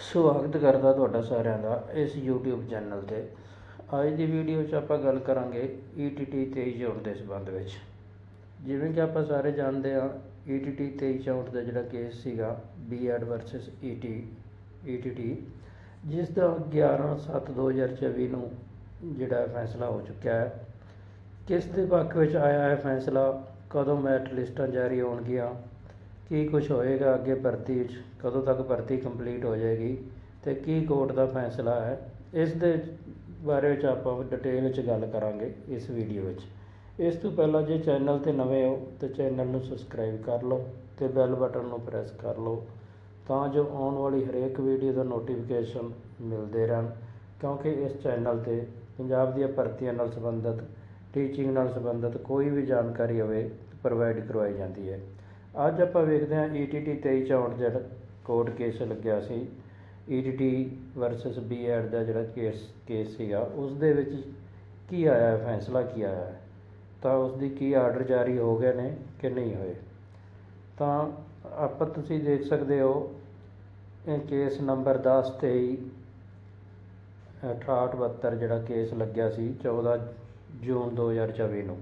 ਸਵਾਗਤ ਕਰਦਾ ਤੁਹਾਡਾ ਸਾਰਿਆਂ ਦਾ ਇਸ YouTube ਚੈਨਲ ਤੇ। ਅੱਜ ਦੀ ਵੀਡੀਓ 'ਚ ਆਪਾਂ ਗੱਲ ਕਰਾਂਗੇ ETT 2364 ਦੇ ਸੰਬੰਧ ਵਿੱਚ। ਜਿਵੇਂ ਕਿ ਆਪਾਂ ਸਾਰੇ ਜਾਣਦੇ ਹਾਂ ETT 2364 ਦਾ ਜਿਹੜਾ ਕੇਸ ਸੀਗਾ BEd ਵਰਸਸ ET ETT ਜਿਸ ਦਾ 11/7/2024 ਨੂੰ ਜਿਹੜਾ ਫੈਸਲਾ ਹੋ ਚੁੱਕਿਆ ਹੈ। ਕਿਸ ਦੇ ਪੱਖ ਵਿੱਚ ਆਇਆ ਹੈ ਫੈਸਲਾ? ਕਦੋਂ ਮੈਰਿਟ ਲਿਸਟਾਂ ਜਾਰੀ ਹੋਣਗੀਆਂ? ਕੀ ਕੁਝ ਹੋਏਗਾ ਅੱਗੇ ਭਰਤੀ 'ਚ ਕਦੋਂ ਤੱਕ ਭਰਤੀ ਕੰਪਲੀਟ ਹੋ ਜਾਏਗੀ? ਤੇ ਕੀ ਕੋਰਟ ਦਾ ਫੈਸਲਾ ਹੈ? ਇਸ ਦੇ ਬਾਰੇ ਵਿੱਚ ਆਪਾਂ ਡਿਟੇਲ ਵਿੱਚ ਗੱਲ ਕਰਾਂਗੇ ਇਸ ਵੀਡੀਓ ਵਿੱਚ। ਇਸ ਤੋਂ ਪਹਿਲਾਂ ਜੇ ਚੈਨਲ ਤੇ ਨਵੇਂ ਹੋ, ਤਾਂ ਚੈਨਲ ਨੂੰ ਸਬਸਕ੍ਰਾਈਬ ਕਰ ਲਓ ਤੇ ਬੈਲ ਬਟਨ ਨੂੰ ਪ੍ਰੈਸ ਕਰ ਲਓ ਤਾਂ ਜੋ ਆਉਣ ਵਾਲੀ ਹਰੇਕ ਵੀਡੀਓ ਦਾ ਨੋਟੀਫਿਕੇਸ਼ਨ ਮਿਲਦੇ ਰਹਿਣ। ਕਿਉਂਕਿ ਇਸ ਚੈਨਲ ਤੇ ਪੰਜਾਬ ਦੀਆਂ ਭਰਤੀਆਂ ਨਾਲ ਸੰਬੰਧਿਤ ਟੀਚਿੰਗ ਨਾਲ ਸੰਬੰਧਿਤ ਕੋਈ ਵੀ ਜਾਣਕਾਰੀ ਹੋਵੇ ਪ੍ਰੋਵਾਈਡ ਕਰਵਾਈ ਜਾਂਦੀ ਹੈ। ਅੱਜ ਆਪਾਂ ਵੇਖਦੇ ਹਾਂ E ETT 2364 ਜਿਹੜਾ ਕੋਰਟ ਕੇਸ ਲੱਗਿਆ ਸੀ। ETT ਵਰਸਸ BEd ਦਾ ਜਿਹੜਾ ਕੇਸ ਕੇਸ ਸੀਗਾ ਉਸ ਦੇ ਵਿੱਚ ਕੀ ਆਇਆ, ਫੈਸਲਾ ਕੀ ਆਇਆ? ਤਾਂ ਉਸ ਦੀ ਕੀ ਆਰਡਰ ਜਾਰੀ ਹੋ ਗਏ ਨੇ ਕਿ ਨਹੀਂ ਹੋਏ? ਤਾਂ ਆਪਾਂ ਤੁਸੀਂ ਦੇਖ ਸਕਦੇ ਹੋ, ਇਹ ਕੇਸ ਨੰਬਰ 10 23 6872 ਜਿਹੜਾ ਕੇਸ ਲੱਗਿਆ ਸੀ 14 ਜੂਨ 2024 ਨੂੰ।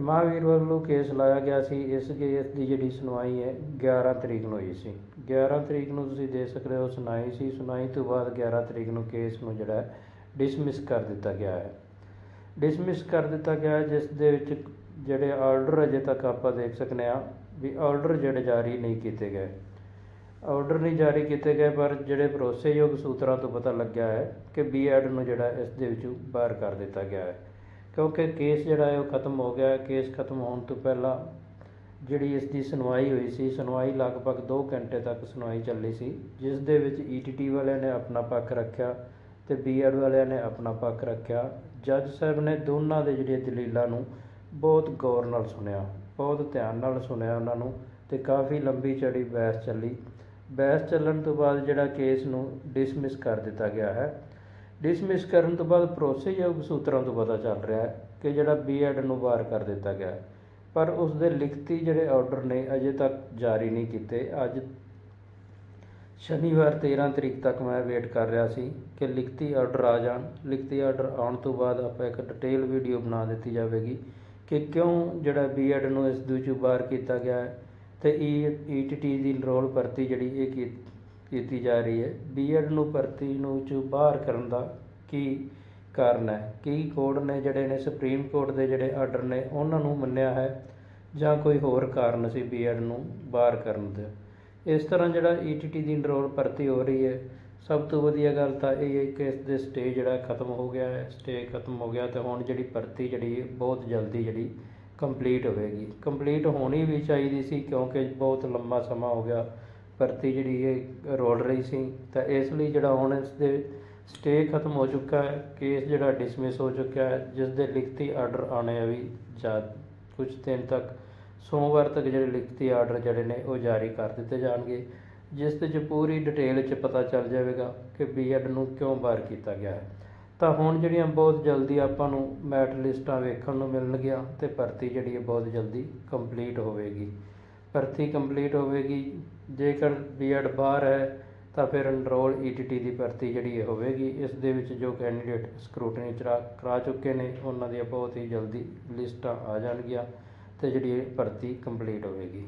ਮਹਾਵੀਰ ਵੱਲੋਂ ਕੇਸ ਲਾਇਆ ਗਿਆ ਸੀ। ਇਸ ਕੇਸ ਦੀ ਜਿਹੜੀ ਸੁਣਵਾਈ ਹੈ 11 ਤਰੀਕ ਨੂੰ ਹੋਈ ਸੀ। 11 ਤਰੀਕ ਨੂੰ ਤੁਸੀਂ ਦੇਖ ਸਕਦੇ ਹੋ, ਸੁਣਾਈ ਸੀ। ਸੁਣਾਈ ਤੋਂ ਬਾਅਦ 11 ਤਰੀਕ ਨੂੰ ਕੇਸ ਨੂੰ ਜਿਹੜਾ ਡਿਸਮਿਸ ਕਰ ਦਿੱਤਾ ਗਿਆ ਹੈ। ਡਿਸਮਿਸ ਕਰ ਦਿੱਤਾ ਗਿਆ ਹੈ, ਜਿਸ ਦੇ ਵਿੱਚ ਜਿਹੜੇ ਆਰਡਰ ਅਜੇ ਤੱਕ ਆਪਾਂ ਦੇਖ ਸਕਨੇ ਆ ਵੀ ਆਰਡਰ ਜਿਹੜੇ ਜਾਰੀ ਨਹੀਂ ਕੀਤੇ ਗਏ। ਆਰਡਰ ਨਹੀਂ ਜਾਰੀ ਕੀਤੇ ਗਏ, ਪਰ ਜਿਹੜੇ ਭਰੋਸੇਯੋਗ ਸੂਤਰਾਂ ਤੋਂ ਪਤਾ ਲੱਗਿਆ ਹੈ ਕਿ ਬੀਐਡ ਨੂੰ ਜਿਹੜਾ ਇਸ ਦੇ ਵਿੱਚੋਂ ਬਾਹਰ ਕਰ ਦਿੱਤਾ ਗਿਆ ਹੈ। ਕਿਉਂਕਿ ਕੇਸ ਜਿਹੜਾ ਹੈ ਉਹ ਖਤਮ ਹੋ ਗਿਆ ਕੇਸ ਖਤਮ ਹੋਣ ਤੋਂ ਪਹਿਲਾਂ ਜਿਹੜੀ ਇਸ ਦੀ ਸੁਣਵਾਈ ਹੋਈ ਸੀ, ਸੁਣਵਾਈ ਲਗਭਗ 2 ਘੰਟੇ ਤੱਕ ਸੁਣਵਾਈ ਚੱਲੀ ਸੀ। ਜਿਸ ਦੇ ਵਿੱਚ ਈਟੀਟੀ ਵਾਲਿਆਂ ਨੇ ਆਪਣਾ ਪੱਖ ਰੱਖਿਆ ਤੇ ਬੀਐਡ ਵਾਲਿਆਂ ਨੇ ਆਪਣਾ ਪੱਖ ਰੱਖਿਆ। ਜੱਜ ਸਾਹਿਬ ਨੇ ਦੋਨਾਂ ਦੇ ਜਿਹੜੀਆਂ ਦਲੀਲਾਂ ਨੂੰ ਬਹੁਤ ਗੌਰ ਨਾਲ ਸੁਣਿਆ, ਬਹੁਤ ਧਿਆਨ ਨਾਲ ਸੁਣਿਆ ਉਹਨਾਂ ਨੂੰ ਤੇ ਕਾਫੀ ਲੰਬੀ ਚੜੀ ਬਹਿਸ ਚੱਲੀ। ਬਹਿਸ ਚੱਲਣ ਤੋਂ ਬਾਅਦ ਜਿਹੜਾ ਕੇਸ ਨੂੰ ਡਿਸਮਿਸ ਕਰ ਦਿੱਤਾ ਗਿਆ ਹੈ। ਡਿਸਮਿਸ ਕਰਨ ਤੋਂ ਬਾਅਦ ਭਰੋਸੇਯੋਗ ਸੂਤਰਾਂ ਤੋਂ ਪਤਾ ਚੱਲ ਰਿਹਾ ਹੈ ਕਿ ਜਿਹੜਾ ਬੀਐਡ ਨੂੰ ਬਾਹਰ ਕਰ ਦਿੱਤਾ ਗਿਆ। ਪਰ ਉਸ ਦੇ ਲਿਖਤੀ ਜਿਹੜੇ ਆਰਡਰ ਨੇ, ਅਜੇ ਤੱਕ ਜਾਰੀ ਨਹੀਂ ਕੀਤੇ। ਅੱਜ ਸ਼ਨੀਵਾਰ 13 ਤਰੀਕ ਤੱਕ ਮੈਂ ਵੇਟ ਕਰ ਰਿਹਾ ਸੀ ਕਿ ਲਿਖਤੀ ਆਰਡਰ ਆ ਜਾਣ। ਲਿਖਤੀ ਆਰਡਰ ਆਉਣ ਤੋਂ ਬਾਅਦ ਆਪਾਂ ਇੱਕ ਡਿਟੇਲ ਵੀਡੀਓ ਬਣਾ ਦਿੱਤੀ ਜਾਵੇਗੀ ਕਿ ਕਿਉਂ ਜਿਹੜਾ ਬੀਐਡ ਨੂੰ ਇਸ ਦੂਜੂ ਬਾਹਰ ਕੀਤਾ ਗਿਆ ਹੈ ਤੇ ਈ ਈਟੀਟੀ ਦੀ ਰੋਲ ਭਰਤੀ ਜਿਹੜੀ ਇਹ ਕੀ- ਕੀਤੀ ਜਾ ਰਹੀ ਹੈ। ਬੀਐਡ ਨੂੰ ਭਰਤੀ ਨੂੰ ਚੋਂ ਬਾਹਰ ਕਰਨ ਦਾ ਕੀ ਕਾਰਨ ਹੈ? ਕੀ ਕੋਡ ਨੇ ਜਿਹੜੇ ਨੇ ਸੁਪਰੀਮ ਕੋਰਟ ਦੇ ਜਿਹੜੇ ਆਰਡਰ ਨੇ, ਉਹਨਾਂ ਨੂੰ ਮੰਨਿਆ ਹੈ ਜਾਂ ਕੋਈ ਹੋਰ ਕਾਰਨ ਸੀ ਬੀਐਡ ਨੂੰ ਬਾਹਰ ਕਰਨ ਦੇ? ਇਸ ਤਰ੍ਹਾਂ ਜਿਹੜਾ ਈਟੀਟੀ ਦੀ ਰੋਲ ਭਰਤੀ ਹੋ ਰਹੀ ਹੈ, ਸਭ ਤੋਂ ਵਧੀਆ ਗੱਲ ਤਾਂ ਇਹ ਹੈ ਕਿ ਇਸ ਦੇ ਸਟੇ ਜਿਹੜਾ ਖਤਮ ਹੋ ਗਿਆ ਹੈ। ਸਟੇ ਖਤਮ ਹੋ ਗਿਆ ਤੇ ਹੁਣ ਜਿਹੜੀ ਭਰਤੀ ਜਿਹੜੀ ਬਹੁਤ ਜਲਦੀ ਜਿਹੜੀ ਕੰਪਲੀਟ ਹੋਵੇਗੀ। ਕੰਪਲੀਟ ਹੋਣੀ ਵੀ ਚਾਹੀਦੀ ਸੀ ਕਿਉਂਕਿ ਬਹੁਤ ਲੰਮਾ ਸਮਾਂ ਹੋ ਗਿਆ। ਭਰਤੀ ਜਿਹੜੀ ਇਹ ਰੋਲ ਰਹੀ ਸੀ, ਤਾਂ ਇਸ ਲਈ ਜਿਹੜਾ ਹੁਣ ਇਸ ਦੇ ਸਟੇ ਖਤਮ ਹੋ ਚੁੱਕਾ ਹੈ ਕੇਸ ਜਿਹੜਾ ਡਿਸਮਿਸ ਹੋ ਚੁੱਕਿਆ ਹੈ ਜਿਸ ਦੇ ਲਿਖਤੀ ਆਰਡਰ ਆਣੇ ਆ ਵੀ ਜਾਂ ਕੁਝ ਦਿਨ ਤੱਕ, ਸੋਮਵਾਰ ਤੱਕ ਜਿਹੜੇ ਲਿਖਤੀ ਆਰਡਰ ਜਿਹੜੇ ਨੇ ਉਹ ਜਾਰੀ ਕਰ ਦਿੱਤੇ ਜਾਣਗੇ, ਜਿਸ ਦੇ ਚ ਪੂਰੀ ਡਿਟੇਲ ਚ ਪਤਾ ਚੱਲ ਜਾਵੇਗਾ ਕਿ ਬੀਐਡ ਨੂੰ ਕਿਉਂ ਬਾਹਰ ਕੀਤਾ ਗਿਆ ਹੈ। ਤਾਂ ਹੁਣ ਜਿਹੜੀਆਂ ਬਹੁਤ ਜਲਦੀ ਆਪਾਂ ਨੂੰ ਮੈਟ ਲਿਸਟਾਂ ਵੇਖਣ ਨੂੰ ਮਿਲਣਗੀਆਂ ਤੇ ਭਰਤੀ ਜਿਹੜੀ ਹੈ ਬਹੁਤ ਜਲਦੀ ਕੰਪਲੀਟ ਹੋਵੇਗੀ। ਭਰਤੀ ਕੰਪਲੀਟ ਹੋਵੇਗੀ। ਜੇਕਰ ਬੀਐਡ ਬਾਹਰ ਹੈ, ਤਾਂ ਫਿਰ ਐਨਰੋਲ ਈਟੀਟੀ ਦੀ ਭਰਤੀ ਜਿਹੜੀ ਇਹ ਹੋਵੇਗੀ। ਇਸ ਦੇ ਵਿੱਚ ਜੋ ਕੈਂਡੀਡੇਟ ਸਕਰੂਟਨੀ ਚਰਾ, ਕਰਾ ਚੁੱਕੇ ਨੇ, ਉਹਨਾਂ ਦੀਆਂ ਬਹੁਤ ਹੀ ਜਲਦੀ ਲਿਸਟਾਂ ਆ ਜਾਣਗੀਆਂ ਤੇ ਜਿਹੜੀ ਇਹ ਭਰਤੀ ਕੰਪਲੀਟ ਹੋਵੇਗੀ।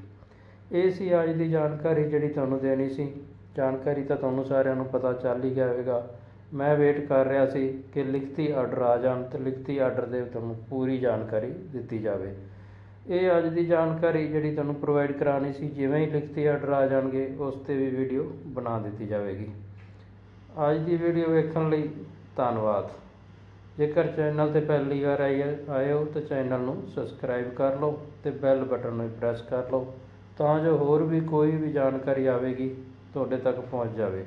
ਇਹ ਸੀ ਅੱਜ ਦੀ ਜਾਣਕਾਰੀ ਜਿਹੜੀ ਤੁਹਾਨੂੰ ਦੇਣੀ ਸੀ। ਜਾਣਕਾਰੀ ਤਾਂ ਤੁਹਾਨੂੰ ਸਾਰਿਆਂ ਨੂੰ ਪਤਾ ਚੱਲ ਹੀ ਗਿਆ ਹੋਵੇਗਾ। ਮੈਂ ਵੇਟ ਕਰ ਰਿਹਾ ਸੀ ਕਿ ਲਿਖਤੀ ਆਰਡਰ ਆ ਜਾਣ ਤੇ ਲਿਖਤੀ ਆਰਡਰ ਦੇ ਤੁਹਾਨੂੰ ਪੂਰੀ ਜਾਣਕਾਰੀ ਦਿੱਤੀ ਜਾਵੇ। ਇਹ ਅੱਜ ਦੀ ਜਾਣਕਾਰੀ ਜਿਹੜੀ ਤੁਹਾਨੂੰ ਪ੍ਰੋਵਾਈਡ ਕਰਾਣੀ ਸੀ, ਜਿਵੇਂ ਹੀ ਲਿਖਤੀ ਆਰਡਰ ਆ ਜਾਣਗੇ, ਉਸ ਤੇ ਵੀ ਵੀਡੀਓ ਬਣਾ ਦਿੱਤੀ ਜਾਵੇਗੀ। ਅੱਜ ਦੀ ਵੀਡੀਓ ਵੇਖਣ ਲਈ ਧੰਨਵਾਦ। ਜੇਕਰ ਚੈਨਲ ਤੇ ਪਹਿਲੀ ਵਾਰ ਆਏ ਆਏ ਹੋ ਤਾਂ ਚੈਨਲ ਨੂੰ ਸਬਸਕ੍ਰਾਈਬ ਕਰ ਲਓ ਤੇ ਬੈਲ ਬਟਨ ਨੂੰ ਪ੍ਰੈਸ ਕਰ ਲਓ, ਤਾਂ ਜੋ ਹੋਰ ਵੀ ਕੋਈ ਵੀ ਜਾਣਕਾਰੀ ਆਵੇਗੀ, ਤੁਹਾਡੇ ਤੱਕ ਪਹੁੰਚ ਜਾਵੇ।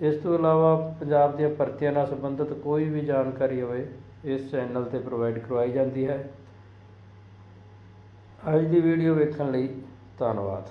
ਇਸ ਤੋਂ ਇਲਾਵਾ ਪੰਜਾਬ ਦੀਆਂ ਭਰਤੀਆਂ ਨਾਲ ਸੰਬੰਧਿਤ ਕੋਈ ਵੀ ਜਾਣਕਾਰੀ ਹੋਵੇ, ਇਸ ਚੈਨਲ ਤੇ ਪ੍ਰੋਵਾਈਡ ਕਰਵਾਈ ਜਾਂਦੀ ਹੈ। ਅੱਜ ਦੀ ਵੀਡੀਓ ਵੇਖਣ ਲਈ ਧੰਨਵਾਦ।